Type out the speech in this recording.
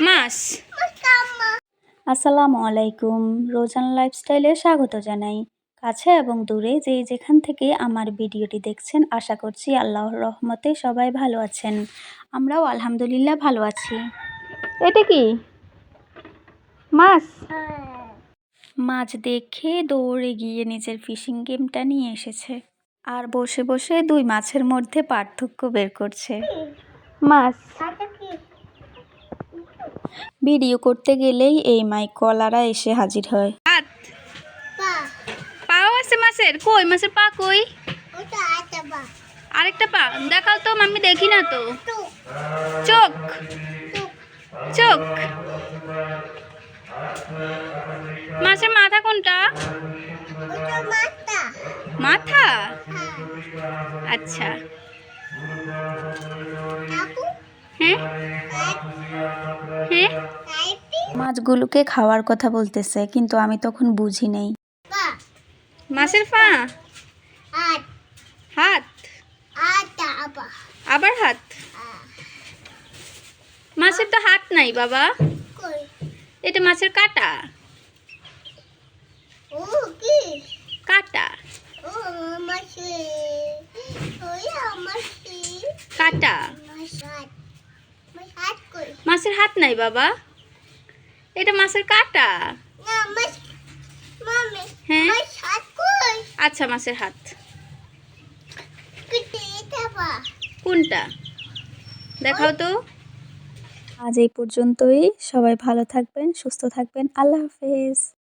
মাছ আসসালামু আলাইকুম। রোজান লাইফস্টাইলে স্বাগত জানাই। কাছে এবং দূরে যে যেখান থেকে আমার ভিডিওটি দেখছেন আশা করছি আল্লাহর রহমতে সবাই ভালো আছেন। আমরাও আলহামদুলিল্লাহ ভালো আছি। এটা কি? মাছ? মাছ দেখে দৌড়ে গিয়ে নিজের ফিশিং গেমটা নিয়ে এসেছে আর বসে বসে দুই মাছের মধ্যে পার্থক্য বের করছে। মাছ? ভিডিও করতে গেলেই এই মাইকওয়ালারা এসে হাজির হয়। হাত পা। পাও আছে মাছের? কই? মাছের পা কই? আরেকটা পা। দেখাও তো আমি দেখি না তো। চোখ। চোখ। মাছের মাথা কোনটা? মাথা। আচ্ছা। হ্যাঁ। হ্যাঁ? মাছগুলোকে খাওয়ার কথা বলতেছে কিন্তু আমি তখন বুঝি নেই। মাছের পা হাত। আবার। হাত? মাছের তো হাত নাই বাবা। এটা মাছের কাটা। কাটা। কাটা। মাছের হাত নাই বাবা। এটা মাছের কাটা? হ্যাঁ? আচ্ছা মাছের হাত। কোনটা? দেখাও তো। আজ এই পর্যন্তই। সবাই ভালো থাকবেন সুস্থ থাকবেন। আল্লাহ হাফেজ।